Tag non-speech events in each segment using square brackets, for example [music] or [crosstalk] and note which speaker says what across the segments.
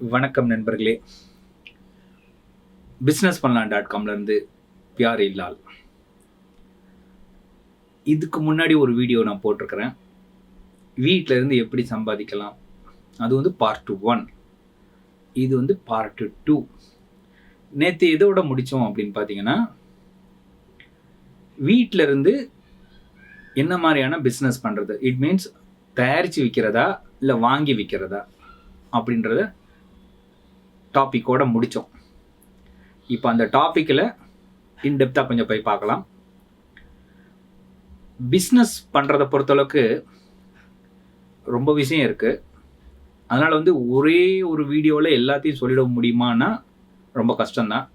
Speaker 1: வணக்கம் நண்பர்களே. பிஸ்னஸ் பண்ணலாம் டாட் காம்லேருந்து பியார் இல்லால். இதுக்கு முன்னாடி ஒரு வீடியோ நான் போட்டிருக்கிறேன். வீட்டில் இருந்து எப்படி சம்பாதிக்கலாம்? அது வந்து பார்ட் ஒன் இது வந்து பார்ட் டூ நேற்று எதோட முடித்தோம் அப்படின்னு பார்த்தீங்கன்னா வீட்டில் இருந்து என்ன மாதிரியான பிஸ்னஸ் பண்ணுறது இட் மீன்ஸ் தயாரித்து விற்கிறதா இல்லை வாங்கி விற்கிறதா அப்படின்றத டாப்பிக்கோட முடித்தோம் இப்போ அந்த டாப்பிக்கில் இன்டெப்த்தாக கொஞ்சம் போய் பார்க்கலாம். பிஸ்னஸ் பண்ணுறதை பொறுத்தளவுக்கு ரொம்ப விஷயம் இருக்குது அதனால் வந்து ஒரே ஒரு வீடியோவில் எல்லாத்தையும் சொல்லிட முடியுமான்னா ரொம்ப கஷ்டம்தான்.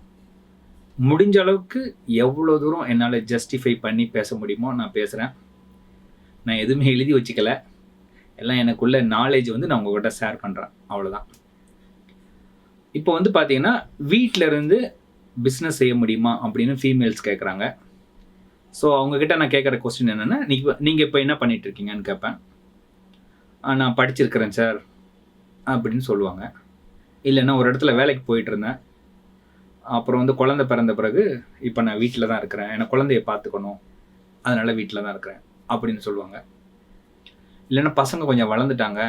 Speaker 1: முடிஞ்ச அளவுக்கு எவ்வளோ தூரம் என்னால் ஜஸ்டிஃபை பண்ணி பேச முடியுமோ நான் பேசுகிறேன் நான் எதுவுமே எழுதி வச்சுக்கல. எல்லாம் எனக்குள்ள நாலேஜ் வந்து நான் உங்கள்கிட்ட ஷேர் பண்ணுறேன் அவ்வளோதான் இப்போ வந்து பார்த்தீங்கன்னா வீட்டில் இருந்து பிஸ்னஸ் செய்ய முடியுமா அப்படின்னு ஃபீமேல்ஸ் கேட்குறாங்க ஸோ அவங்கக்கிட்ட நான் கேட்குற கொஸ்டின் என்னென்னா நீங்கள் நீங்கள் இப்போ என்ன பண்ணிகிட்ருக்கீங்கன்னு கேட்பேன் நான் படிச்சிருக்கிறேன் சார் அப்படின்னு சொல்லுவாங்க. இல்லைன்னா ஒரு இடத்துல வேலைக்கு போயிட்டு இருந்தேன் அப்புறம் வந்து குழந்த பிறந்த பிறகு இப்போ நான் வீட்டில் தான் இருக்கிறேன். ஏன்னா குழந்தைய பார்த்துக்கணும். அதனால் வீட்டில் தான் இருக்கிறேன் அப்படின்னு சொல்லுவாங்க. இல்லைன்னா பசங்க கொஞ்சம் வளர்ந்துட்டாங்க.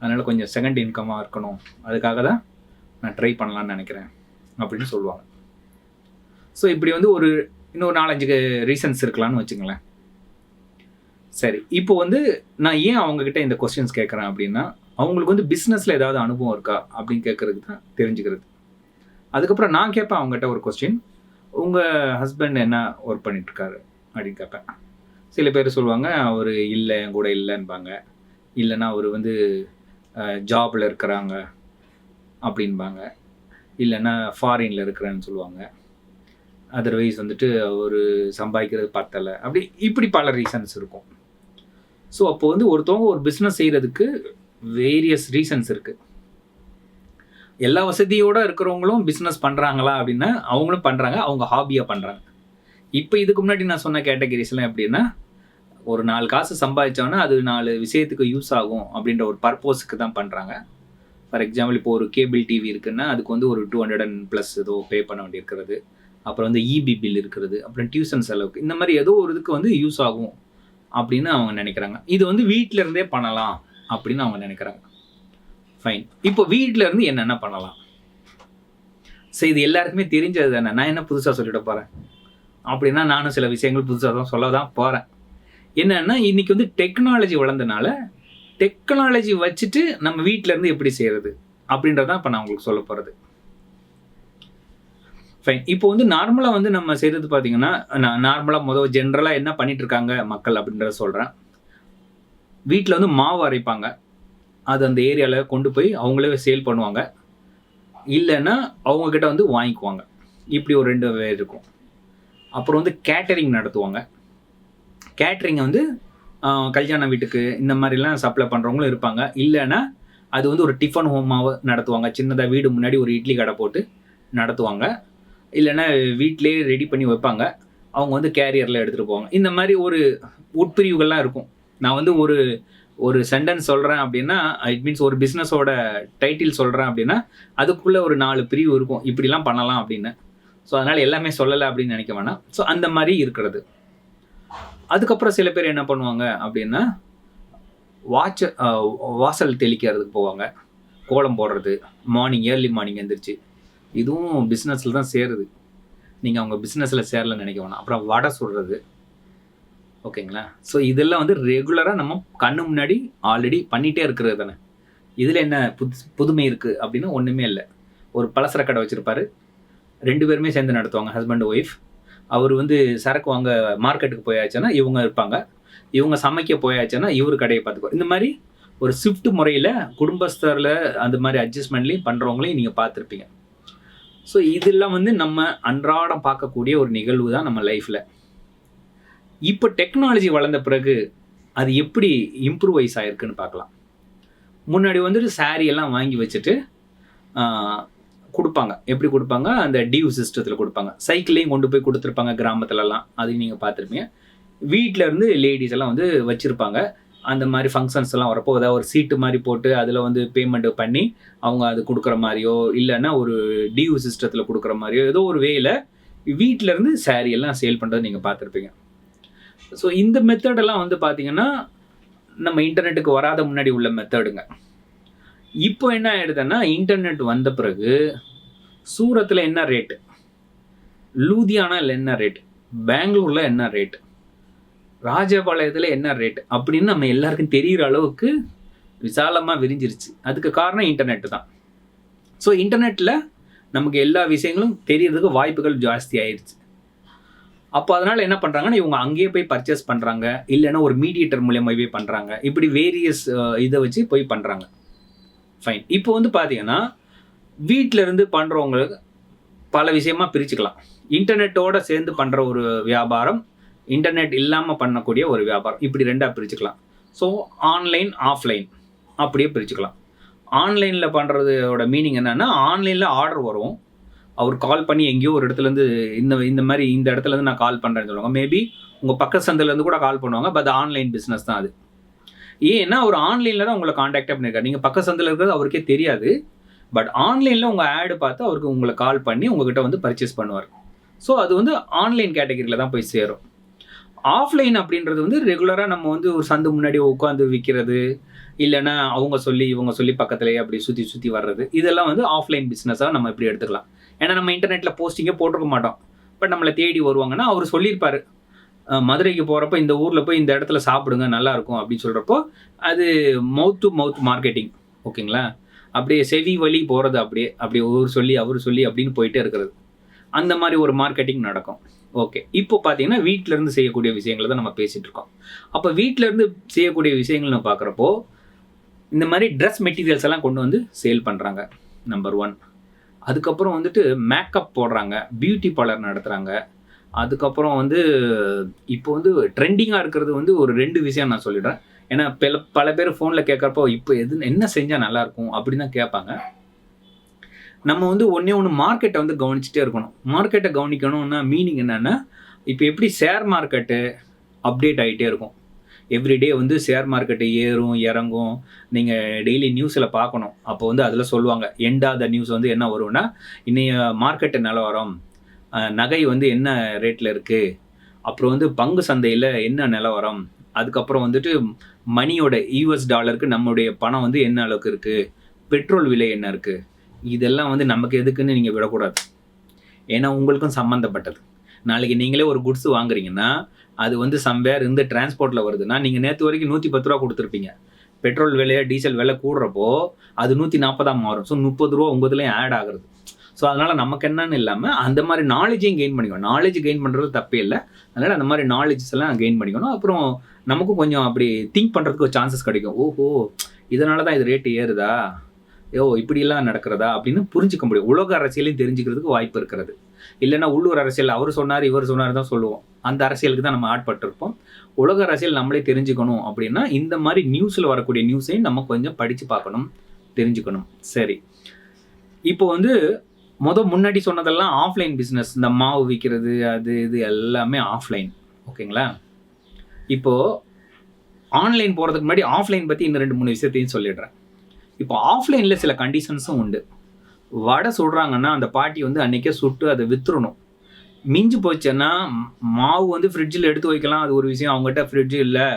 Speaker 1: அதனால் கொஞ்சம் செகண்ட் இன்கமாக இருக்கணும். அதுக்காக தான் நான் ட்ரை பண்ணலான்னு நினைக்கிறேன் அப்படின்னு சொல்லுவாங்க. ஸோ இப்படி வந்து ஒரு இன்னொரு நாலஞ்சு ரீசன்ஸ் இருக்கலாம்னு வச்சுங்களேன் சரி இப்போ வந்து நான் ஏன் அவங்கக்கிட்ட இந்த கொஸ்டின்ஸ் கேட்குறேன் அப்படின்னா அவங்களுக்கு வந்து பிஸ்னஸில் ஏதாவது அனுபவம் இருக்கா அப்படின்னு கேட்குறதுக்கு தான் தெரிஞ்சுக்கிறது. அதுக்கப்புறம் நான் கேட்பேன் அவங்ககிட்ட ஒரு கொஸ்டின் உங்கள் ஹஸ்பண்ட் என்ன ஒர்க் பண்ணிட்டுருக்காரு? அப்படின்னு கேட்பேன். சில பேர் சொல்லுவாங்க அவர் இல்லை என் கூட இல்லைன்பாங்க. இல்லைன்னா அவர் வந்து ஜாபில் இருக்கிறாங்க. அப்படின்பாங்க. இல்லைன்னா ஃபாரினில் இருக்கிறேன்னு சொல்லுவாங்க. அதர்வைஸ் வந்துட்டு அவர் சம்பாதிக்கிறது பத்தலை. அப்படி இப்படி பல ரீசன்ஸ் இருக்கும். ஸோ அப்போ வந்து ஒருத்தவங்க ஒரு பிஸ்னஸ் செய்கிறதுக்கு வேரியஸ் ரீசன்ஸ் இருக்குது எல்லா வசதியோடு இருக்கிறவங்களும் பிஸ்னஸ் பண்ணுறாங்களா அப்படின்னா அவங்களும் பண்ணுறாங்க அவங்க ஹாபியாக பண்ணுறாங்க இப்போ இதுக்கு முன்னாடி நான் சொன்ன கேட்டகரிஸ்லாம் எப்படின்னா ஒரு நாலு காசு சம்பாதிச்சோன்னா அது நாலு விஷயத்துக்கு யூஸ் ஆகும் அப்படின்ற ஒரு பர்போஸுக்கு தான் பண்ணுறாங்க ஃபார் எக்ஸாம்பிள் இப்போ ஒரு கேபிள் டிவி இருக்குன்னா அதுக்கு வந்து ஒரு டூ ஹண்ட்ரட் அண்ட் ப்ளஸ் ஏதோ பே பண்ண வேண்டியிருக்கிறது. அப்புறம் வந்து இபி பில் இருக்கிறது. அப்புறம் டியூஷன் செலவுக்கு. இந்த மாதிரி ஏதோ ஒரு இதுக்கு வந்து யூஸ் ஆகும் அப்படின்னு அவங்க நினைக்கிறாங்க. இது வந்து வீட்டில இருந்தே பண்ணலாம் அப்படின்னு அவங்க நினைக்கிறாங்க. ஃபைன் இப்போ வீட்டில இருந்து என்னென்ன பண்ணலாம்? சரி இது எல்லாருக்குமே தெரிஞ்சது தானே. நான் என்ன புதுசாக சொல்லிட போகிறேன் அப்படின்னா நானும் சில விஷயங்கள் புதுசாக தான் சொல்ல தான் போகிறேன் என்னென்னா இன்னைக்கு வந்து டெக்னாலஜி வளர்ந்தனால டெக்னாலஜி வச்சுட்டு நம்ம வீட்டிலேருந்து இருந்து எப்படி செய்யறது அப்படின்றதான் இப்போ நான் உங்களுக்கு சொல்ல போகிறது ஃபைன் இப்போ வந்து நார்மலாக வந்து நம்ம செய்கிறது பார்த்தீங்கன்னா நான் நார்மலாக முதல் ஜென்ரலாக என்ன பண்ணிட்டு இருக்காங்க மக்கள் அப்படின்றத சொல்கிறேன் வீட்டில் வந்து மாவு அரைப்பாங்க. அது அந்த ஏரியாவில் கொண்டு போய் அவங்களே சேல் பண்ணுவாங்க. இல்லைன்னா அவங்கக்கிட்ட வந்து வாங்கிக்குவாங்க. இப்படி ஒரு ரெண்டு வே இருக்கும். அப்புறம் வந்து கேட்டரிங் நடத்துவாங்க. கேட்ரிங்கை வந்து கல்யாண வீட்டுக்கு இந்த மாதிரிலாம் சப்ளை பண்ணுறவங்களும் இருப்பாங்க. இல்லைன்னா அது வந்து ஒரு டிஃபன் ஹோமாக நடத்துவாங்க. சின்னதாக வீடு முன்னாடி ஒரு இட்லி கடை போட்டு நடத்துவாங்க. இல்லைன்னா வீட்டிலேயே ரெடி பண்ணி வைப்பாங்க. அவங்க வந்து கேரியரில் எடுத்துகிட்டு போவாங்க. இந்த மாதிரி ஒரு உட்பிரிவுகள்லாம் இருக்கும். நான் வந்து ஒரு ஒரு சென்டென்ஸ் சொல்கிறேன் அப்படின்னா இட் மீன்ஸ் ஒரு பிஸ்னஸோட டைட்டில் சொல்கிறேன் அப்படின்னா அதுக்குள்ளே ஒரு நாலு பிரிவு இருக்கும். இப்படிலாம் பண்ணலாம் அப்படின்னு. ஸோ அதனால் எல்லாமே சொல்லலை அப்படின்னு நினைக்க வேணாம். ஸோ அந்த மாதிரி இருக்கிறது. அதுக்கப்புறம் சில பேர் என்ன பண்ணுவாங்க அப்படின்னா வாட்ச் வாசல் தெளிக்கிறதுக்கு போவாங்க. கோலம் போடுறது. மார்னிங் ஏர்லி மார்னிங் எழுந்திரிச்சு இதுவும் பிஸ்னஸில் தான் சேருது. நீங்கள் அவங்க பிஸ்னஸில் சேரலன்னு நினைக்க வேணாம். அப்புறம் வடை சுடுறது. ஓகேங்களா? ஸோ இதெல்லாம் வந்து ரெகுலராக நம்ம கண்ணு முன்னாடி ஆல்ரெடி பண்ணிகிட்டே இருக்கிறது தானே. இதில் என்ன புது புதுமை இருக்குது அப்படின்னு ஒன்றுமே இல்லை. ஒரு பலசர கடை வச்சுருப்பாரு. ரெண்டு பேருமே சேர்ந்து நடத்துவாங்க ஹஸ்பண்ட் ஒய்ஃப் அவர் வந்து சரக்கு வாங்க மார்க்கெட்டுக்கு போயாச்சுன்னா இவங்க இருப்பாங்க. இவங்க சமைக்க போயாச்சுன்னா இவர் கடையை பார்த்துக்கோ இந்த மாதிரி ஒரு ஷிஃப்ட் முறையில் குடும்பஸ்தரில் அந்த மாதிரி அட்ஜஸ்ட்மெண்ட்லேயும் பண்ணுறவங்களையும் நீங்கள் பார்த்துருப்பீங்க. ஸோ இதெல்லாம் வந்து நம்ம அன்றாடம் பார்க்கக்கூடிய ஒரு நிகழ்வு தான் நம்ம லைஃப்பில் இப்போ டெக்னாலஜி வளர்ந்த பிறகு அது எப்படி இம்ப்ரூவைஸ் ஆகிருக்குன்னு பார்க்கலாம். முன்னாடி வந்துட்டு saree எல்லாம் வாங்கி வச்சுட்டு கொடுப்பாங்க. எப்படி கொடுப்பாங்க? அந்த டியூ சிஸ்டத்தில் கொடுப்பாங்க. சைக்கிளையும் கொண்டு போய் கொடுத்துருப்பாங்க கிராமத்துலலாம். அதையும் நீங்கள் பார்த்துருப்பீங்க. வீட்டில் இருந்து லேடிஸ் எல்லாம் வந்து வச்சுருப்பாங்க. அந்த மாதிரி ஃபங்க்ஷன்ஸ் எல்லாம் வரப்போ ஏதாவது ஒரு சீட்டு மாதிரி போட்டு அதில் வந்து பேமெண்ட் பண்ணி அவங்க அது கொடுக்குற மாதிரியோ இல்லைன்னா ஒரு டியூ சிஸ்டத்தில் கொடுக்குற மாதிரியோ ஏதோ ஒரு வேயில் வீட்டிலேருந்து சேரீ எல்லாம் சேல் பண்ணுறது நீங்கள் பார்த்துருப்பீங்க. ஸோ இந்த மெத்தடெல்லாம் வந்து பார்த்தீங்கன்னா நம்ம இன்டர்நெட்டுக்கு வராத முன்னாடி உள்ள மெத்தடுங்க இப்போ என்ன ஆயிடுதுன்னா இன்டர்நெட் வந்த பிறகு சூரத்தில் என்ன ரேட்டு லூதியானாவில் என்ன ரேட் பெங்களூரில் என்ன ரேட் ராஜபாளையத்தில் என்ன ரேட் அப்படின்னு நம்ம எல்லாருக்கும் தெரிகிற அளவுக்கு விசாலமாக விரிஞ்சிருச்சு. அதுக்கு காரணம் இன்டர்நெட்டு தான். ஸோ இன்டர்நெட்டில் நமக்கு எல்லா விஷயங்களும் தெரியறதுக்கு வாய்ப்புகள் ஜாஸ்தி ஆயிடுச்சு அப்போ அதனால் என்ன பண்ணுறாங்கன்னா இவங்க அங்கேயே போய் பர்ச்சேஸ் பண்ணுறாங்க இல்லைன்னா ஒரு மீடியேட்டர் மூலியமாகவே பண்ணுறாங்க இப்படி வேரியஸ் இதை வச்சு போய் பண்ணுறாங்க ஃபைன் இப்போ வந்து பார்த்தீங்கன்னா வீட்டில இருந்து பண்றவங்களுக்கு பல விஷயமா பிரிச்சுக்கலாம். இன்டர்நெட்டோட சேர்ந்து பண்ணுற ஒரு வியாபாரம் இன்டர்நெட் இல்லாமல் பண்ணக்கூடிய ஒரு வியாபாரம். இப்படி ரெண்டாக பிரிச்சுக்கலாம். ஸோ ஆன்லைன் ஆஃப்லைன் அப்படியே பிரிச்சுக்கலாம். ஆன்லைனில் பண்ணுறதோட மீனிங் என்னென்னா ஆன்லைனில் ஆர்டர் வரும். அவர் கால் பண்ணி எங்கேயோ ஒரு இடத்துலேருந்து இந்த இந்த மாதிரி இந்த இடத்துலேருந்து நான் கால் பண்ணுறேன்னு சொல்லுவாங்க. மேபி உங்கள் பக்க சந்தையிலேருந்து கூட கால் பண்ணுவாங்க பட் ஆன்லைன் பிஸ்னஸ் தான் அது. ஏன்னா அவர் ஆன்லைனில் தான் உங்களை காண்டாக்டே பண்ணியிருக்காரு நீங்கள் பக்க சந்தையில் இருக்கிறது அவருக்கே தெரியாது. பட் ஆன்லைனில் உங்கள் ஆடு பார்த்து அவருக்கு உங்களை கால் பண்ணி உங்ககிட்ட வந்து பர்ச்சேஸ் பண்ணுவார். ஸோ அது வந்து ஆன்லைன் கேட்டகரியில் தான் போய் சேரும். ஆஃப்லைன் அப்படின்றது வந்து ரெகுலராக நம்ம வந்து ஒரு சந்து முன்னாடி உட்காந்து விற்கிறது இல்லைன்னா அவங்க சொல்லி இவங்க சொல்லி பக்கத்துலேயே அப்படி சுற்றி சுற்றி வர்றது இதெல்லாம் வந்து ஆஃப்லைன் பிஸ்னஸாக நம்ம இப்படி எடுத்துக்கலாம். ஏன்னா நம்ம இன்டர்நெட்டில் போஸ்டிங்கே போட்டிருக்க மாட்டோம். பட் நம்மளை தேடி வருவாங்கன்னா அவர் சொல்லியிருப்பார். மதுரைக்கு போகிறப்ப இந்த ஊரில் போய் இந்த இடத்துல சாப்பிடுங்க நல்லாயிருக்கும் அப்படின்னு சொல்கிறப்போ அது மவுத் டு மவுத் மார்க்கெட்டிங் ஓகேங்களா அப்படியே செவி வழி போகிறது அப்படியே அப்படியே ஒரு சொல்லி அவர் சொல்லி அப்படின்னு போயிட்டே இருக்கிறது. அந்த மாதிரி ஒரு மார்க்கெட்டிங் நடக்கும். ஓகே இப்போ பார்த்தீங்கன்னா வீட்ல இருந்து செய்யக்கூடிய விஷயங்களை தான் நம்ம பேசிகிட்டு இருக்கோம். அப்போ வீட்ல இருந்து செய்யக்கூடிய விஷயங்கள் நம்ம பார்க்குறப்போ இந்த மாதிரி ட்ரெஸ் மெட்டீரியல்ஸ் எல்லாம் கொண்டு வந்து சேல் பண்ணுறாங்க நம்பர் ஒன் அதுக்கப்புறம் வந்துட்டு மேக்கப் போடுறாங்க பியூட்டி பார்லர் நடத்துகிறாங்க அதுக்கப்புறம் வந்து இப்போ வந்து ட்ரெண்டிங்காக இருக்கிறது வந்து ஒரு ரெண்டு விஷயம் நான் சொல்லிடுறேன். ஏன்னா பல பல பேர் ஃபோனில் கேட்குறப்போ இப்போ எது என்ன செஞ்சால் நல்லாயிருக்கும் அப்படின்னு தான் கேட்பாங்க. நம்ம வந்து ஒன்றே ஒன்று மார்க்கெட்டை வந்து கவனிச்சுட்டே இருக்கணும். மார்க்கெட்டை கவனிக்கணும்னா மீனிங் என்னென்னா இப்போ எப்படி ஷேர் மார்க்கெட்டு அப்டேட் ஆகிட்டே இருக்கும். எவ்ரிடே வந்து ஷேர் மார்க்கெட்டு ஏறும் இறங்கும். நீங்கள் டெய்லி நியூஸில் பார்க்கணும். அப்போ வந்து அதில் சொல்லுவாங்க எண்டாத நியூஸ் வந்து என்ன வரும்னா இன்றைய மார்க்கெட்டு நிலவரம் நகை வந்து என்ன ரேட்டில் இருக்குது அப்புறம் வந்து பங்கு சந்தையில் என்ன நிலவரம்? அதுக்கப்புறம் வந்துட்டு மணியோட யூஎஸ் டாலருக்கு நம்மளுடைய பணம் வந்து என்ன அளவுக்கு இருக்குது பெட்ரோல் விலை என்ன இருக்குது இதெல்லாம் வந்து நமக்கு எதுக்குன்னு நீங்கள் விடக்கூடாது. ஏன்னா உங்களுக்கும் சம்மந்தப்பட்டது நாளைக்கு நீங்களே ஒரு குட்ஸ் வாங்குறீங்கன்னா அது வந்து சம்வேர் இந்த டிரான்ஸ்போர்ட்டில் வருதுன்னா நீங்கள் நேற்று வரைக்கும் நூற்றி பத்து ரூபா கொடுத்துருப்பீங்க. பெட்ரோல் விலையை டீசல் விலை கூடுறப்போ அது நூற்றி நாற்பதாம் மாறும். ஸோ முப்பது ரூபா உங்கள்துலேயும் ஆட் ஆகுறது. ஸோ அதனால் நமக்கு என்னன்னு இல்லாமல் அந்த மாதிரி நாலேஜையும் கெயின் பண்ணிக்கணும். நாலேஜ் கெயின் பண்ணுறது தப்பே இல்லை. அதனால் அந்த மாதிரி நாலேஜஸ் எல்லாம் கெயின் பண்ணிக்கணும். அப்புறம் நமக்கும் கொஞ்சம் அப்படி திங்க் பண்ணுறதுக்கு ஒரு சான்சஸ் கிடைக்கும். ஓஹோ இதனால தான் இது ரேட்டு ஏறுதா? ஓ இப்படிலாம் நடக்கிறதா? அப்படின்னு புரிஞ்சுக்க முடியும். உலக அரசியலையும் தெரிஞ்சுக்கிறதுக்கு வாய்ப்பு இருக்கிறது. இல்லைன்னா உள்ளூர் அரசியல் அவர் சொன்னார் இவர் சொன்னார் தான் சொல்லுவோம். அந்த அரசியலுக்கு தான் நம்ம ஆட்பட்டிருப்போம். உலக அரசியல் நம்மளே தெரிஞ்சுக்கணும் அப்படின்னா இந்த மாதிரி நியூஸில் வரக்கூடிய நியூஸையும் நம்ம கொஞ்சம் படித்து பார்க்கணும் தெரிஞ்சுக்கணும். சரி. இப்போ வந்து முத முன்னாடி சொன்னதெல்லாம் ஆஃப்லைன் பிஸ்னஸ் இந்த மாவு விற்கிறது அது இது எல்லாமே ஆஃப்லைன் ஓகேங்களா? இப்போது ஆன்லைன் போகிறதுக்கு முன்னாடி ஆஃப்லைன் பற்றி இன்னும் ரெண்டு மூணு விஷயத்தையும் சொல்லிடுறேன். இப்போ ஆஃப்லைனில் சில கண்டிஷன்ஸும் உண்டு. வடை சுடுறாங்கன்னா அந்த பாட்டி வந்து அன்றைக்கே சுட்டு அதை வித்துறணும். மிஞ்சு போச்சுன்னா மாவு வந்து ஃப்ரிட்ஜில் எடுத்து வைக்கலாம். அது ஒரு விஷயம். அவங்ககிட்ட ஃப்ரிட்ஜ் இல்லை.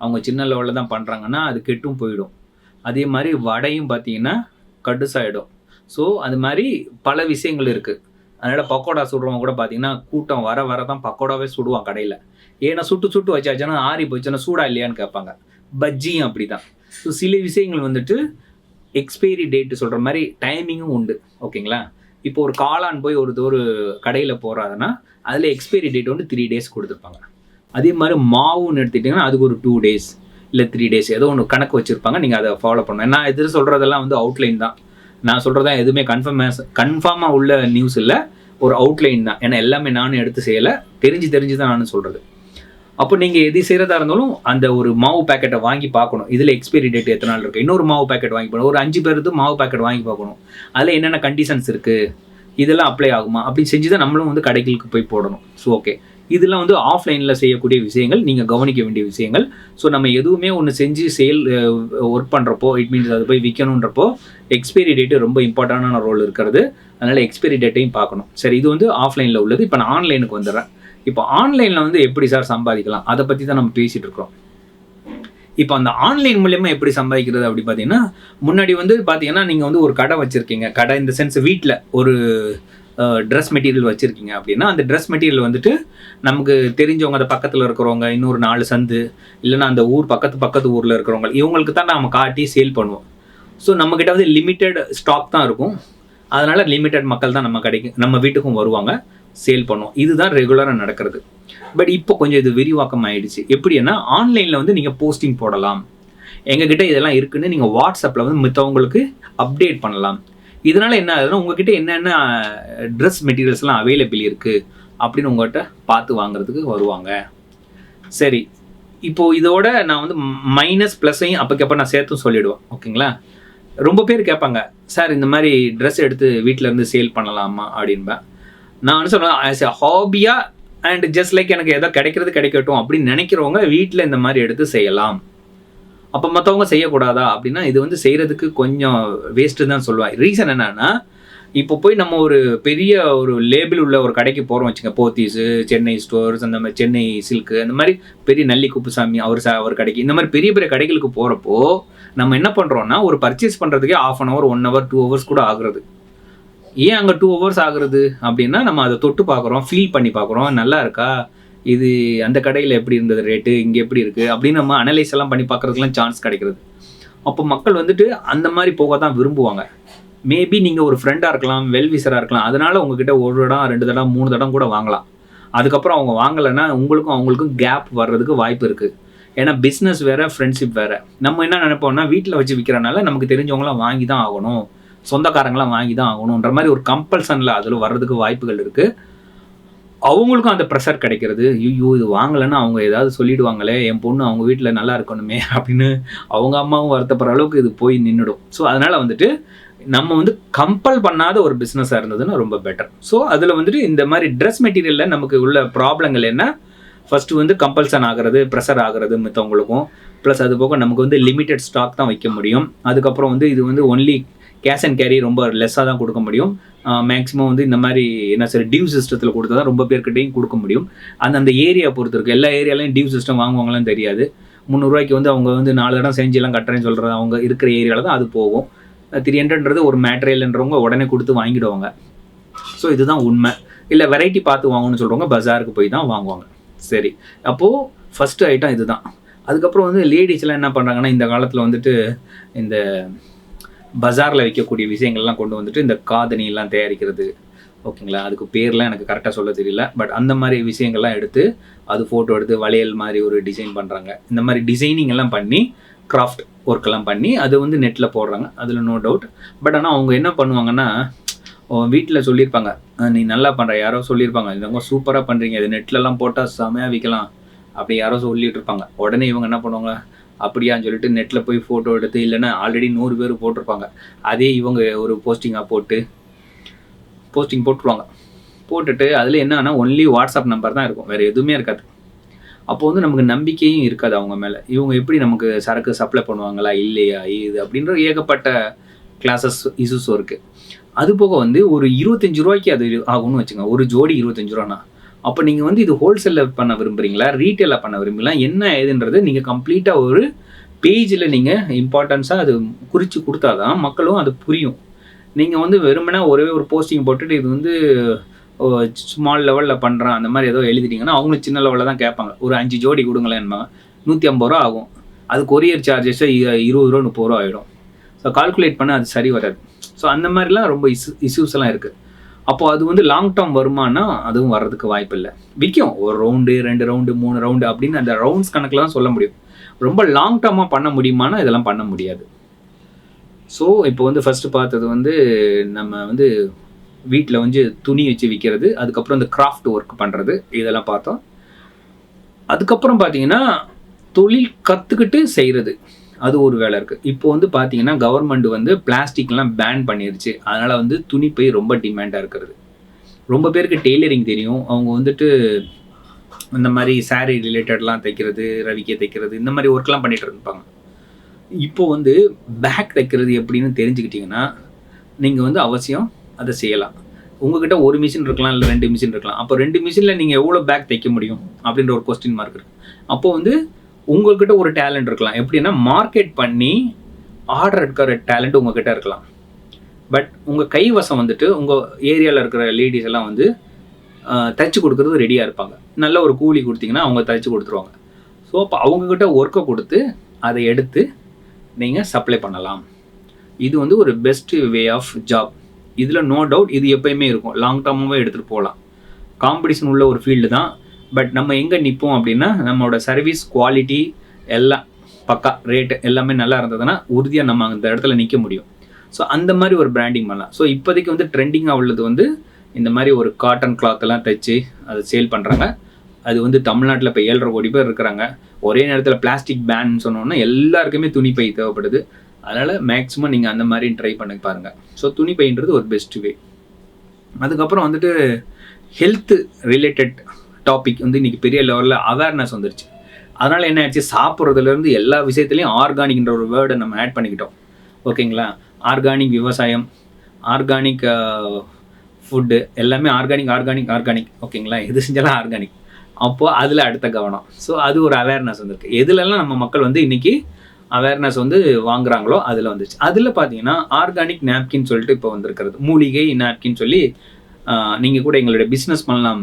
Speaker 1: அவங்க சின்ன லெவலில் தான் பண்ணுறாங்கன்னா அது கெட்டும் போயிடும். அதே மாதிரி வடையும் பார்த்தீங்கன்னா கடுசாயிடும். ஸோ அது மாதிரி பல விஷயங்கள் இருக்குது அதனால் பக்கோடா சுடுறவங்க கூட பார்த்தீங்கன்னா கூட்டம் வர வர தான் பக்கோடாவே சுடுவான் கடையில். ஏன்னா சுட்டு சுட்டு வச்சாச்சுன்னா ஆறி போச்சுன்னா சூடா இல்லையான்னு கேட்பாங்க. பஜ்ஜியும் அப்படி தான் ஸோ சில விஷயங்கள் வந்துட்டு எக்ஸ்பைரி டேட்டு சொல்கிற மாதிரி டைமிங்கும் உண்டு. ஓகேங்களா? இப்போ ஒரு காளான் போய் ஒரு ஒரு கடையில் போகிறாருன்னா அதில் எக்ஸ்பைரி டேட் வந்து த்ரீ டேஸ் கொடுத்துருப்பாங்க. அதே மாதிரி மாவுன்னு எடுத்துட்டிங்கன்னா அதுக்கு ஒரு டூ டேஸ் இல்லை த்ரீ டேஸ் ஏதோ ஒன்று கணக்கு வச்சுருப்பாங்க. நீங்கள் அதை ஃபாலோ பண்ணணும். நான் எதிர் சொல்கிறதெல்லாம் வந்து அவுட்லைன் தான். நான் சொல்கிறதா எதுவுமே கன்ஃபார்ம் கன்ஃபார்மாக உள்ள நியூஸ் இல்லை. ஒரு அவுட்லைன் தான். ஏன்னா எல்லாமே நானும் எடுத்து செய்யலை. தெரிஞ்சு தெரிஞ்சு தான் நானும் சொல்கிறது அப்போ நீங்கள் எது செய்கிறதா இருந்தாலும் அந்த ஒரு மாவு பேக்கெட்டை வாங்கி பார்க்கணும். இதில் எக்ஸ்பைரி டேட் எத்தனை நாள் இருக்குது இன்னொரு மாவு பேக்கெட் வாங்கி பார்க்கணும். ஒரு அஞ்சு பேருக்கு மாவு பேக்கெட் வாங்கி பார்க்கணும். அதில் என்னென்ன கண்டிஷன்ஸ் இருக்குது இதெல்லாம் அப்ளை ஆகுமா? அப்படி செஞ்சு தான் நம்மளும் வந்து கடைகளுக்கு போய் போடணும். ஸோ ஓகே இதெல்லாம் வந்து ஆஃப்லைனில் செய்யக்கூடிய விஷயங்கள் நீங்கள் கவனிக்க வேண்டிய விஷயங்கள். ஸோ நம்ம எதுவுமே ஒன்று செஞ்சு சேல் ஒர்க் பண்ணுறப்போ இட் மீன்ஸ் அது போய் விற்கணுன்றப்போ எக்ஸ்பைரி டேட்டு ரொம்ப இம்பார்ட்டண்டான ரோல் இருக்கிறது. அதனால் எக்ஸ்பைரி டேட்டையும் பார்க்கணும். சரி இது வந்து ஆஃப்லைனில் உள்ளது. இப்போ நான் ஆன்லைனுக்கு வந்துடுறேன். இப்போ ஆன்லைனில் வந்து எப்படி சார் சம்பாதிக்கலாம்? அதை பற்றி தான் நம்ம பேசிகிட்டு இருக்கிறோம். இப்போ அந்த ஆன்லைன் மூலயமா எப்படி சம்பாதிக்கிறது அப்படி பார்த்தீங்கன்னா முன்னாடி வந்து பார்த்தீங்கன்னா நீங்கள் வந்து ஒரு கடை வச்சுருக்கீங்க. கடை இந்த சென்ஸ் வீட்டில் ஒரு ட்ரெஸ் மெட்டீரியல் வச்சுருக்கீங்க அப்படின்னா அந்த ட்ரெஸ் மெட்டீரியல் வந்துட்டு நமக்கு தெரிஞ்சவங்க அந்த பக்கத்தில் இருக்கிறவங்க இன்னொரு நாலு சந்து இல்லைன்னா அந்த ஊர் பக்கத்து பக்கத்து ஊரில் இருக்கிறவங்க இவங்களுக்கு தான் நம்ம காட்டி சேல் பண்ணுவோம். ஸோ நம்மக்கிட்ட வந்து லிமிட்டெட் ஸ்டாக் தான் இருக்கும். அதனால் லிமிட்டெட் மக்கள் தான் நம்ம கடைக்கு நம்ம வீட்டுக்கும் வருவாங்க. சேல் பண்ணுவோம் இதுதான் ரெகுலராக நடக்கிறது. பட் இப்போ கொஞ்சம் இது விரிவாக்கம் ஆயிடுச்சு. எப்படின்னா ஆன்லைனில் வந்து நீங்கள் போஸ்டிங் போடலாம். எங்ககிட்ட இதெல்லாம் இருக்குன்னு நீங்கள் வாட்ஸ்அப்பில் வந்து மித்தவங்களுக்கு அப்டேட் பண்ணலாம். இதனால் என்ன ஆகுதுன்னா உங்ககிட்ட என்னென்ன ட்ரெஸ் மெட்டீரியல்ஸ்லாம் அவைலபிள் இருக்குது அப்படின்னு உங்கள்கிட்ட பார்த்து வாங்குறதுக்கு வருவாங்க. சரி. இப்போ இதோட நான் வந்து மைனஸ் ப்ளஸ்ஸையும் அப்போக்கப்போ நான் சேர்த்தும் சொல்லிவிடுவேன் ஓகேங்களா? ரொம்ப பேர் கேட்பாங்க சார் இந்த மாதிரி ட்ரெஸ் எடுத்து வீட்டில் இருந்து சேல் பண்ணலாமா? அப்படின்பேன். நான் வந்து சொல்லுவேன் ஆஸ் எ ஹாபியாக அண்ட் ஜஸ்ட் லைக் எனக்கு ஏதோ கிடைக்கிறது கிடைக்கட்டும் அப்படின்னு நினைக்கிறவங்க வீட்டில் இந்த மாதிரி எடுத்து செய்யலாம். அப்போ மற்றவங்க செய்யக்கூடாதா? அப்படின்னா இது வந்து செய்கிறதுக்கு கொஞ்சம் வேஸ்ட்டு தான் சொல்லுவேன் ரீசன் என்னன்னா இப்போ போய் நம்ம ஒரு பெரிய ஒரு லேபிள் உள்ள ஒரு கடைக்கு போகிறோம் வச்சுங்க போத்தீஸு சென்னை ஸ்டோர்ஸ் அந்த மாதிரி சென்னை சில்க்கு அந்த மாதிரி பெரிய நல்லி குப்புசாமி அவர் சா அவர் கடைக்கு இந்த மாதிரி பெரிய பெரிய கடைகளுக்கு போகிறப்போ நம்ம என்ன பண்ணுறோம்னா ஒரு பர்ச்சேஸ் பண்ணுறதுக்கே half an hour one hour two hours கூட ஆகுறது. ஏன் அங்கே டூ ஹவர்ஸ் ஆகுறது அப்படின்னா நம்ம அதை தொட்டு பார்க்குறோம் ஃபீல் பண்ணி பார்க்குறோம். நல்லா இருக்கா? இது அந்த கடையில் எப்படி இருந்தது ரேட்டு இங்கே எப்படி இருக்குது அப்படின்னு நம்ம அனலைஸ் எல்லாம் பண்ணி பார்க்குறதுக்குலாம் சான்ஸ் கிடைக்கிறது. அப்போ மக்கள் வந்துட்டு அந்த மாதிரி போக தான் விரும்புவாங்க. மேபி நீங்கள் ஒரு ஃப்ரெண்டாக இருக்கலாம் வெல்விசராக இருக்கலாம். அதனால் உங்ககிட்ட ஒரு இடம் ரெண்டு தடம் மூணு தடம் கூட வாங்கலாம். அதுக்கப்புறம் அவங்க வாங்கலைன்னா உங்களுக்கும் அவங்களுக்கும் கேப் வர்றதுக்கு வாய்ப்பு இருக்குது ஏன்னா பிஸ்னஸ் வேறு ஃப்ரெண்ட்ஷிப் வேறு. நம்ம என்ன நினைப்போம்னா வீட்டில் வச்சு விற்கிறனால நமக்கு தெரிஞ்சவங்களாம் வாங்கி தான் ஆகணும். சொந்தக்காரங்களாம் வாங்கி தான் ஆகணுன்ற மாதிரி ஒரு கம்பல்சனில் அதில் வர்றதுக்கு வாய்ப்புகள் இருக்குது அவங்களுக்கும் அந்த ப்ரெஷர் கிடைக்கிறது. ஐயோ இது வாங்கலைன்னா அவங்க ஏதாவது சொல்லிடுவாங்களே என் பொண்ணு அவங்க வீட்டில் நல்லா இருக்கணுமே [laughs] அப்படின்னு அவங்க அம்மாவும் வருத்தப்படுற அளவுக்கு இது போய் நின்றுடும் ஸோ அதனால் வந்துட்டு நம்ம வந்து கம்பல் பண்ணாத ஒரு பிஸ்னஸாக இருந்ததுன்னா ரொம்ப பெட்டர் ஸோ அதில் வந்துட்டு இந்த மாதிரி ட்ரெஸ் மெட்டீரியலில் நமக்கு உள்ள ப்ராப்ளங்கள் என்ன? ஃபஸ்ட்டு வந்து கம்பல்சன் ஆகிறது ப்ரெஷர் ஆகிறது மித்தவங்களுக்கும். ப்ளஸ் அது போக நமக்கு வந்து லிமிட்டெட் ஸ்டாக் தான் வைக்க முடியும். அதுக்கப்புறம் வந்து இது வந்து ஒன்லி கேஷ் அண்ட் கேரி ரொம்ப லெஸ்ஸாக தான் கொடுக்க முடியும். மேக்ஸிமம் வந்து இந்த மாதிரி என்ன சரி டியூ சிஸ்டத்தில் கொடுத்தா தான் ரொம்ப பேர்கிட்டையும் கொடுக்க முடியும். அந்த அந்த ஏரியா பொறுத்து இருக்குது எல்லா ஏரியாலையும் டியூ சிஸ்டம் வாங்குவாங்களான்னு தெரியாது. முந்நூறுரூவாய்க்கு வந்து அவங்க வந்து நாலு இடம் செஞ்செல்லாம் கட்டுறேன்னு சொல்கிறது அவங்க இருக்கிற ஏரியாவில் தான் அது போகும். த்ரீ ஹண்ட்ரட்ன்றது ஒரு மேட்டரியல்ன்றவங்க உடனே கொடுத்து வாங்கிடுவாங்க. ஸோ இதுதான் உண்மை. இல்லை வெரைட்டி பார்த்து வாங்கணும்னு சொல்கிறவங்க பஜாருக்கு போய் தான் வாங்குவாங்க. சரி. அப்போது ஃபஸ்ட்டு ஐட்டம் இதுதான். அதுக்கப்புறம் வந்து லேடிஸ்லாம் என்ன பண்ணுறாங்கன்னா இந்த காலத்தில் வந்துட்டு இந்த பஜாரில் விற்கக்கூடிய விஷயங்கள்லாம் கொண்டு வந்துட்டு இந்த காதணியெல்லாம் தயாரிக்கிறது. ஓகேங்களா? அதுக்கு பேர்லாம் எனக்கு கரெக்டாக சொல்ல தெரியல. பட் அந்த மாதிரி விஷயங்கள்லாம் எடுத்து அது ஃபோட்டோ எடுத்து வளையல் மாதிரி ஒரு டிசைன் பண்ணுறாங்க இந்த மாதிரி டிசைனிங் எல்லாம் பண்ணி கிராஃப்ட் ஒர்க்கெல்லாம் பண்ணி அது வந்து நெட்டில் போடுறாங்க. அதில் நோ டவுட் பட் ஆனால் அவங்க என்ன பண்ணுவாங்கன்னா வீட்டில் சொல்லியிருப்பாங்க நீ நல்லா பண்ணுற யாரோ சொல்லியிருப்பாங்க இவங்க சூப்பராக பண்ணுறீங்க இது நெட்லலாம் போட்டால் செமையாக விற்கலாம் அப்படி யாரோ சொல்லிட்டு இருப்பாங்க. உடனே இவங்க என்ன பண்ணுவாங்க? அப்படியான்னு சொல்லிட்டு நெட்டில் போய் ஃபோட்டோ எடுத்து இல்லைன்னா ஆல்ரெடி நூறு பேர் போட்டிருப்பாங்க. அதே இவங்க ஒரு போஸ்டிங்காக போட்டு போஸ்டிங் போட்டுருவாங்க. போட்டுட்டு அதில் என்னன்னா ஒன்லி வாட்ஸ்அப் நம்பர் தான் இருக்கும். வேறு எதுவுமே இருக்காது. அப்போ வந்து நமக்கு நம்பிக்கையும் இருக்காது அவங்க மேலே. இவங்க எப்படி நமக்கு சரக்கு சப்ளை பண்ணுவாங்களா? இல்லையா? இது அப்படின்ற ஏகப்பட்ட கிளாஸஸ் இஷ்யூஸும் இருக்குது அது போக வந்து ஒரு இருபத்தஞ்சு ரூபாய்க்கு அது ஆகும்னு வச்சுங்க ஒரு ஜோடி இருபத்தஞ்சு ரூபானா அப்போ நீங்கள் வந்து இது ஹோல்சேலில் பண்ண விரும்புகிறீங்களா ரீட்டெயிலாக பண்ண விரும்புறீங்களா? என்ன ஏதுன்றது நீங்கள் கம்ப்ளீட்டாக ஒரு பேஜில் நீங்கள் இம்பார்ட்டன்ஸாக அது குறித்து கொடுத்தாதான் மக்களும் அது புரியும். நீங்கள் வந்து வெறுமனா ஒரே ஒரு போஸ்டிங் போட்டுட்டு இது வந்து ஸ்மால் லெவலில் பண்ணுறேன் அந்த மாதிரி ஏதோ எழுதிட்டீங்கன்னா அவங்களும் சின்ன லெவலில் தான் கேட்பாங்க. ஒரு அஞ்சு ஜோடி கொடுங்களேன்பாங்க நூற்றி ஐம்பது ரூபா ஆகும். அது கொரியர் சார்ஜஸே இருபது ரூபா முப்பது ரூபா ஆகிடும் ஸோ கால்குலேட் பண்ண அது சரி வராது. ஸோ அந்த மாதிரிலாம் ரொம்ப இஷ்யூ இஸ்யூஸ் எல்லாம் இருக்குது அப்போ அது வந்து லாங் டேர்ம் வருமானா அதுவும் வர்றதுக்கு வாய்ப்பு இல்லை. விற்கும் ஒரு ரவுண்டு ரெண்டு ரவுண்டு மூணு ரவுண்டு அப்படின்னு அந்த ரவுண்ட்ஸ் கணக்கில் தான் சொல்ல முடியும். ரொம்ப லாங் டேர்மாக பண்ண முடியுமானா இதெல்லாம் பண்ண முடியாது. ஸோ இப்போ வந்து ஃபஸ்ட்டு பார்த்தது வந்து நம்ம வந்து வீட்டில் வந்து துணி வச்சு விற்கிறது அதுக்கப்புறம் இந்த கிராஃப்ட் ஒர்க் பண்ணுறது இதெல்லாம் பார்த்தோம். அதுக்கப்புறம் பார்த்தீங்கன்னா தொழில் கற்றுக்கிட்டு செய்கிறது அது ஒரு வேலை இருக்குது இப்போ வந்து பார்த்தீங்கன்னா கவர்மெண்ட் வந்து பிளாஸ்டிக்லாம் பேன் பண்ணிருச்சு. அதனால் வந்து துணிப்பை ரொம்ப டிமாண்டாக இருக்கிறது. ரொம்ப பேருக்கு டெய்லரிங் தெரியும். அவங்க வந்துட்டு இந்த மாதிரி சாரீ ரிலேட்டட்லாம் தைக்கிறது ரவிக்கை தைக்கிறது இந்த மாதிரி ஒர்க்லாம் பண்ணிகிட்டு இருப்பாங்க. இப்போ வந்து பேக் தைக்கிறது எப்படின்னு தெரிஞ்சுக்கிட்டிங்கன்னா நீங்கள் வந்து அவசியம் அதை செய்யலாம். உங்ககிட்ட ஒரு மிஷின் இருக்கலாம் இல்லை ரெண்டு மிஷின் இருக்கலாம். அப்போ ரெண்டு மிஷினில் நீங்கள் எவ்வளோ பேக் தைக்க முடியும்? அப்படின்ற ஒரு கொஸ்டின் மார்க் இருக்குது அப்போது வந்து உங்கள்கிட்ட ஒரு டேலண்ட் இருக்கலாம். எப்படின்னா மார்க்கெட் பண்ணி ஆர்டர் எடுக்கிற டேலண்ட் உங்ககிட்ட இருக்கலாம். பட் உங்கள் கைவசம் வந்துட்டு உங்கள் ஏரியாவில் இருக்கிற லேடிஸ் எல்லாம் வந்து தைச்சி தைச்சு கொடுக்கறது ரெடியாக இருப்பாங்க. நல்ல ஒரு கூலி கொடுத்தீங்கன்னா அவங்க தைச்சு கொடுத்துருவாங்க. ஸோ அப்போ அவங்கக்கிட்ட ஒர்க்கை கொடுத்து அதை எடுத்து நீங்கள் சப்ளை பண்ணலாம். இது வந்து ஒரு பெஸ்ட் வே ஆஃப் ஜாப் இதில் நோ டவுட் இது எப்பயுமே இருக்கும். லாங் டர்மாகவே எடுத்துகிட்டு போகலாம். காம்படிஷன் உள்ள ஒரு ஃபீல்டு தான். பட் நம்ம எங்கே நிற்போம் அப்படின்னா நம்மளோட சர்வீஸ் குவாலிட்டி எல்லாம் பக்கா ரேட்டு எல்லாமே நல்லா இருந்ததுன்னா உறுதியாக நம்ம அந்த இடத்துல நிற்க முடியும். ஸோ அந்த மாதிரி ஒரு பிராண்டிங் பண்ணலாம். ஸோ இப்போதைக்கு வந்து ட்ரெண்டிங்காக உள்ளது வந்து இந்த மாதிரி ஒரு காட்டன் கிளாத்தெல்லாம் தைச்சி தைச்சு அதை சேல் பண்ணுறாங்க அது வந்து தமிழ்நாட்டில் இப்போ ஏழரை கோடி பேர் இருக்கிறாங்க. ஒரே நேரத்தில் பிளாஸ்டிக் பேன் சொன்னோன்னா எல்லாருக்குமே துணிப்பை தேவைப்படுது. அதனால் மேக்ஸிமம் நீங்கள் அந்த மாதிரி ட்ரை பண்ணி பாருங்கள் ஸோ துணிப்பைன்றது ஒரு பெஸ்ட் வே அதுக்கப்புறம் வந்துட்டு ஹெல்த் ரிலேட்டட் டாபிக் வந்து இன்றைக்கி பெரிய லெவலில் அவேர்னஸ் வந்துருச்சு. அதனால் என்ன ஆச்சு சாப்பிட்றதுலேருந்து எல்லா விஷயத்துலையும் ஆர்கானிக்ன்ற ஒரு வேர்டை நம்ம ஆட் பண்ணிக்கிட்டோம். ஓகேங்களா? ஆர்கானிக் விவசாயம் ஆர்கானிக் ஃபுட்டு எல்லாமே ஆர்கானிக் ஆர்கானிக் ஆர்கானிக் ஓகேங்களா? எது செஞ்சாலும் ஆர்கானிக் அப்போது அதில் அடுத்த கவனம். ஸோ அது ஒரு அவேர்னஸ் வந்திருக்கு. எதுலெல்லாம் நம்ம மக்கள் வந்து இன்றைக்கி அவேர்னஸ் வந்து வாங்குறாங்களோ அதில் வந்துச்சு அதில் பார்த்தீங்கன்னா ஆர்கானிக் நாப்கின் சொல்லிட்டு இப்போ வந்திருக்கிறது. மூலிகை நாப்கின் சொல்லி நீங்கள் கூட எங்களுடைய பிஸ்னஸ் பண்ணலாம்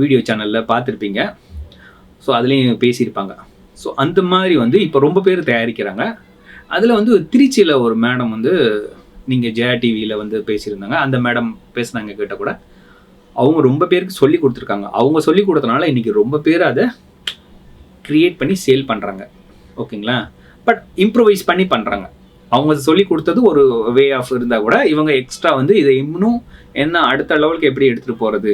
Speaker 1: வீடியோ சேனலில் பார்த்துருப்பீங்க. ஸோ அதுலேயும் பேசியிருப்பாங்க. ஸோ அந்த மாதிரி வந்து இப்போ ரொம்ப பேர் தயாரிக்கிறாங்க. அதில் வந்து திருச்சியில் ஒரு மேடம் வந்து நீங்கள் ஜெயா டிவியில் வந்து பேசியிருந்தாங்க. அந்த மேடம் பேசுனாங்க கிட்ட கூட அவங்க ரொம்ப பேருக்கு சொல்லி கொடுத்துருக்காங்க. அவங்க சொல்லி கொடுத்தனால இன்றைக்கி ரொம்ப பேர் அதை க்ரியேட் பண்ணி சேல் பண்ணுறாங்க ஓகேங்களா? பட் இம்ப்ரூவைஸ் பண்ணி பண்ணுறாங்க அவங்க சொல்லி கொடுத்தது ஒரு வே ஆஃப் இருந்தால் கூட இவங்க எக்ஸ்ட்ரா வந்து இதை இன்னும் என்ன அடுத்த லெவலுக்கு எப்படி எடுத்துகிட்டு போகிறது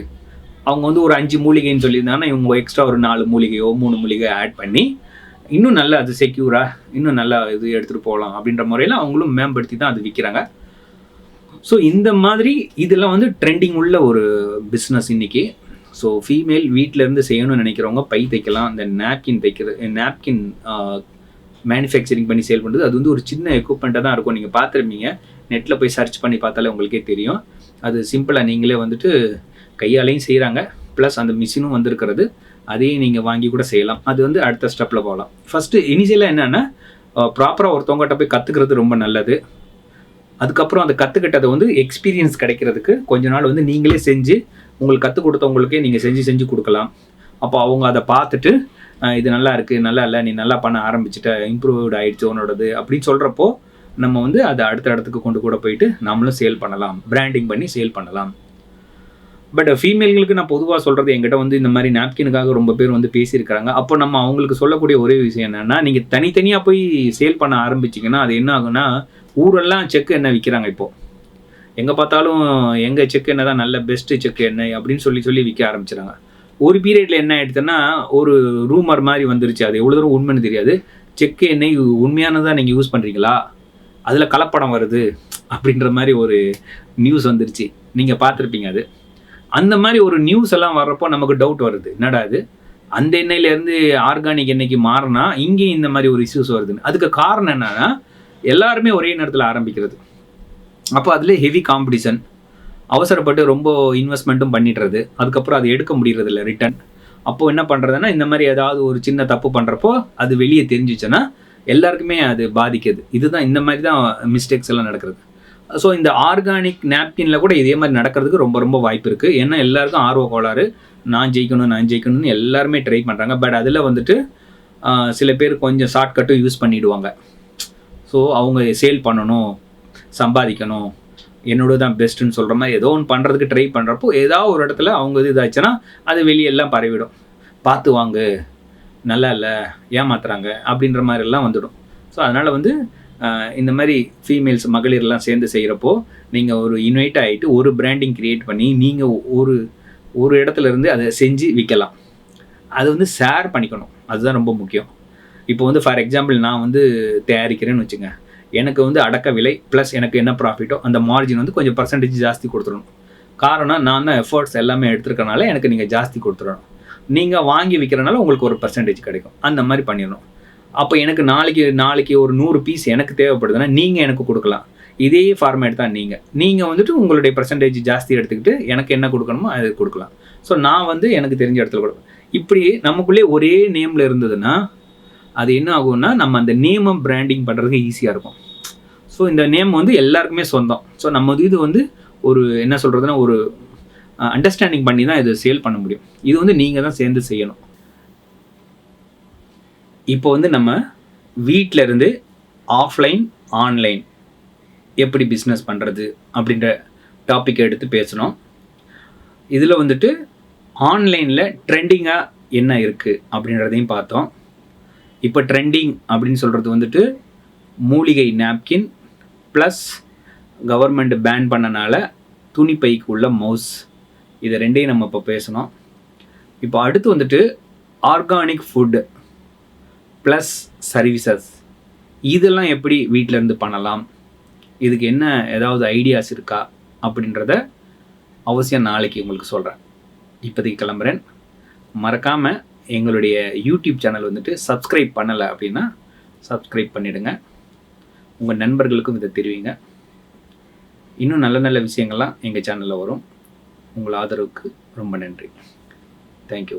Speaker 1: அவங்க வந்து ஒரு அஞ்சு மூலிகைன்னு சொல்லியிருந்தாங்கன்னா இவங்க எக்ஸ்ட்ரா ஒரு நாலு மூலிகையோ மூணு மூலிகை ஆட் பண்ணி இன்னும் நல்லா அது செக்யூராக இன்னும் நல்லா இது எடுத்துகிட்டு போகலாம். அப்படின்ற முறையில் அவங்களும் மேம்படுத்தி தான் அது விற்கிறாங்க ஸோ இந்த மாதிரி இதெல்லாம் வந்து ட்ரெண்டிங் உள்ள ஒரு பிஸ்னஸ் இன்றைக்கி ஸோ ஃபீமேல் இருந்து செய்யணும்னு நினைக்கிறவங்க பை தைக்கலாம். இந்த நாப்கின் தைக்கிறது நாப்கின் மேனுஃபேக்சரிங் பண்ணி சேல் பண்ணுறது அது வந்து ஒரு சின்ன எக்யூப்மெண்ட்டாக தான் இருக்கும். நீங்கள் பார்த்துருப்பீங்க. நெட்டில் போய் சர்ச் பண்ணி பார்த்தாலே உங்களுக்கே தெரியும். அது சிம்பிளாக நீங்களே வந்துட்டு கையாலையும் செய்கிறாங்க ப்ளஸ் அந்த மிஷினும் வந்திருக்கிறது. அதையும் நீங்கள் வாங்கி கூட செய்யலாம். அது வந்து அடுத்த ஸ்டெப்பில் போகலாம். ஃபஸ்ட்டு இனிஷியலாக என்னென்னா ப்ராப்பராக ஒருத்தவங்ககிட்ட போய் கற்றுக்கிறது ரொம்ப நல்லது. அதுக்கப்புறம் அந்த கற்றுக்கிட்டதை வந்து எக்ஸ்பீரியன்ஸ் கிடைக்கிறதுக்கு கொஞ்ச நாள் வந்து நீங்களே செஞ்சு உங்களுக்கு கற்றுக் கொடுத்தவங்களுக்கே நீங்கள் செஞ்சு செஞ்சு கொடுக்கலாம். அப்போ அவங்க அதை பார்த்துட்டு இது நல்லா இருக்குது நல்லா இல்லை நீ நல்லா பண்ண ஆரம்பிச்சிட்ட இம்ப்ரூவ்ட் ஆகிடுச்சு உன்னோடது அப்படின்னு சொல்கிறப்போ நம்ம வந்து அதை அடுத்த இடத்துக்கு கொண்டு கூட போயிட்டு நம்மளும் சேல் பண்ணலாம். பிராண்டிங் பண்ணி சேல் பண்ணலாம். பட் ஃபீமேல்களுக்கு uh, நான் பொதுவாக சொல்கிறது எங்கிட்ட வந்து இந்த மாதிரி நாப்கினுக்காக ரொம்ப பேர் வந்து பேசியிருக்கிறாங்க. அப்போ நம்ம அவங்களுக்கு சொல்லக்கூடிய ஒரே விஷயம் என்னென்னா நீங்கள் தனித்தனியாக போய் சேல் பண்ண ஆரம்பிச்சிங்கன்னா அது என்ன ஆகும்னா ஊரெல்லாம் செக்கு என்ன விற்கிறாங்க இப்போது எங்கே பார்த்தாலும் எங்கள் செக் என்ன தான் நல்ல பெஸ்ட்டு செக் என்ன அப்படின்னு சொல்லி சொல்லி விற்க ஆரம்பிச்சிடாங்க ஒரு பீரியடில் என்ன ஆகிடுதுன்னா ஒரு ரூமர் மாதிரி வந்துருச்சு. அது எவ்வளோ தூரம் உண்மைன்னு தெரியாது. செக்கு எண்ணெய் உண்மையானதாக நீங்கள் யூஸ் பண்ணுறீங்களா அதில் கலப்படம் வருது. அப்படின்ற மாதிரி ஒரு நியூஸ் வந்துருச்சு. நீங்கள் பார்த்துருப்பீங்க அது. அந்த மாதிரி ஒரு நியூஸ் எல்லாம் வர்றப்போ நமக்கு டவுட் வருது. என்னடா இது? அந்த எண்ணெயிலேருந்து ஆர்கானிக் எண்ணெய்க்கு மாறினா இங்கேயும் இந்த மாதிரி ஒரு இஷ்யூஸ் வருதுன்னு. அதுக்கு காரணம் என்னன்னா எல்லாருமே ஒரே நேரத்தில் ஆரம்பிக்கிறது. அப்போ அதில் ஹெவி காம்படிஷன் அவசரப்பட்டு ரொம்ப இன்வெஸ்ட்மெண்ட்டும் பண்ணிடுறது. அதுக்கப்புறம் அதை எடுக்க முடியறது இல்லை ரிட்டர்ன் அப்போது என்ன பண்ணுறதுன்னா இந்த மாதிரி ஏதாவது ஒரு சின்ன தப்பு பண்ணுறப்போ அது வெளியே தெரிஞ்சிச்சுன்னா எல்லாருக்குமே அது பாதிக்குது. இதுதான் இந்த மாதிரி தான் மிஸ்டேக்ஸ் எல்லாம் நடக்கிறது. ஸோ இந்த ஆர்கானிக் நாப்கினில் கூட இதே மாதிரி நடக்கிறதுக்கு ரொம்ப ரொம்ப வாய்ப்பு இருக்குது ஏன்னா எல்லாருக்கும் ஆர்வ கோளாறு. நான் ஜெயிக்கணும் நான் ஜெயிக்கணும்னு எல்லாருமே ட்ரை பண்ணுறாங்க பட் அதில் வந்துட்டு சில பேர் கொஞ்சம் ஷார்ட்கட்டும் யூஸ் பண்ணிவிடுவாங்க ஸோ அவங்க சேல் பண்ணணும் சம்பாதிக்கணும். என்னோட தான் பெஸ்ட்டுன்னு சொல்கிற மாதிரி ஏதோ ஒன்று பண்ணுறதுக்கு ட்ரை பண்ணுறப்போ ஏதாவது ஒரு இடத்துல அவங்க இது இதாச்சுன்னா அது வெளியெல்லாம் பரவிடும். பார்த்து வாங்கு. நல்லா இல்லை. ஏமாத்துறாங்க. அப்படின்ற மாதிரிலாம் வந்துடும். ஸோ அதனால் வந்து இந்த மாதிரி ஃபீமேல்ஸ் மகளிர்லாம் சேர்ந்து செய்கிறப்போ நீங்கள் ஒரு இன்வைட் ஆகிட்டு ஒரு பிராண்டிங் க்ரியேட் பண்ணி நீங்கள் ஒரு ஒரு இடத்துல இருந்து அதை செஞ்சு விற்கலாம் அது வந்து ஷேர் பண்ணிக்கணும். அதுதான் ரொம்ப முக்கியம். இப்போ வந்து ஃபார் எக்ஸாம்பிள் நான் வந்து தயாரிக்கிறேன்னு வச்சுங்க. எனக்கு வந்து அடக்க விலை ப்ளஸ் எனக்கு என்ன ப்ராஃபிட்டோ அந்த மார்ஜின் வந்து கொஞ்சம் பர்சன்டேஜ் ஜாஸ்தி கொடுத்துடணும். காரணம் நான் தான் எஃபர்ட்ஸ் எல்லாமே எடுத்துருக்கனால எனக்கு நீங்கள் ஜாஸ்தி கொடுத்துடணும். நீங்கள் வாங்கி விற்கிறனால உங்களுக்கு ஒரு பர்சன்டேஜ் கிடைக்கும். அந்த மாதிரி பண்ணிடணும். அப்போ எனக்கு நாளைக்கு நாளைக்கு ஒரு நூறு பீஸ் எனக்கு தேவைப்படுதுன்னா நீங்கள் எனக்கு கொடுக்கலாம். இதே ஃபார்மேட் தான் நீங்கள் நீங்கள் வந்துட்டு உங்களுடைய பர்சன்டேஜ் ஜாஸ்தி எடுத்துக்கிட்டு எனக்கு என்ன கொடுக்கணுமோ அது கொடுக்கலாம். ஸோ நான் வந்து எனக்கு தெரிஞ்ச இடத்துல கொடுப்பேன் இப்படி நமக்குள்ளே ஒரே நேமில் இருந்ததுன்னா அது என்ன ஆகும்னா நம்ம அந்த நேமை பிராண்டிங் பண்ணுறதுக்கு ஈஸியாக இருக்கும். ஸோ இந்த நேம் வந்து எல்லாருக்குமே சொந்தம். ஸோ நம்ம இது வந்து ஒரு என்ன சொல்கிறதுனா ஒரு அண்டர்ஸ்டாண்டிங் பண்ணி தான் இதை சேல் பண்ண முடியும். இது வந்து நீங்கள் தான் சேர்ந்து செய்யணும். இப்போ வந்து நம்ம வீட்டில் இருந்து ஆஃப்லைன் ஆன்லைன் எப்படி பிஸ்னஸ் பண்ணுறது அப்படின்ற டாப்பிக்கை எடுத்து பேசணும். இதில் வந்துட்டு ஆன்லைனில் ட்ரெண்டிங்காக என்ன இருக்குது அப்படின்றதையும் பார்த்தோம். இப்போ ட்ரெண்டிங் அப்படின்னு சொல்கிறது வந்துட்டு மூலிகை நாப்கின் ப்ளஸ் கவர்மெண்ட் பேன் பண்ணனால துணிப்பைக்கு உள்ள மவுஸ் இது ரெண்டையும் நம்ம இப்போ பேசணும். இப்போ அடுத்து வந்துட்டு ஆர்கானிக் ஃபுட்டு ப்ளஸ் சர்வீசஸ் இதெல்லாம் எப்படி வீட்டிலேருந்து பண்ணலாம்? இதுக்கு என்ன ஏதாவது ஐடியாஸ் இருக்கா? அப்படின்றத அவசியம் நாளைக்கு உங்களுக்கு சொல்கிறேன் இப்போதைக்கு கிளம்புறேன். மறக்காமல் எங்களுடைய யூடியூப் சேனல் வந்துட்டு சப்ஸ்கிரைப் பண்ணலை அப்படின்னா சப்ஸ்கிரைப் பண்ணிவிடுங்க உங்கள் நண்பர்களுக்கும் இதை தெரிவிங்க. இன்னும் நல்ல நல்ல விஷயங்கள்லாம் எங்கள் சேனலில் வரும். உங்கள் ஆதரவுக்கு ரொம்ப நன்றி. தேங்க்யூ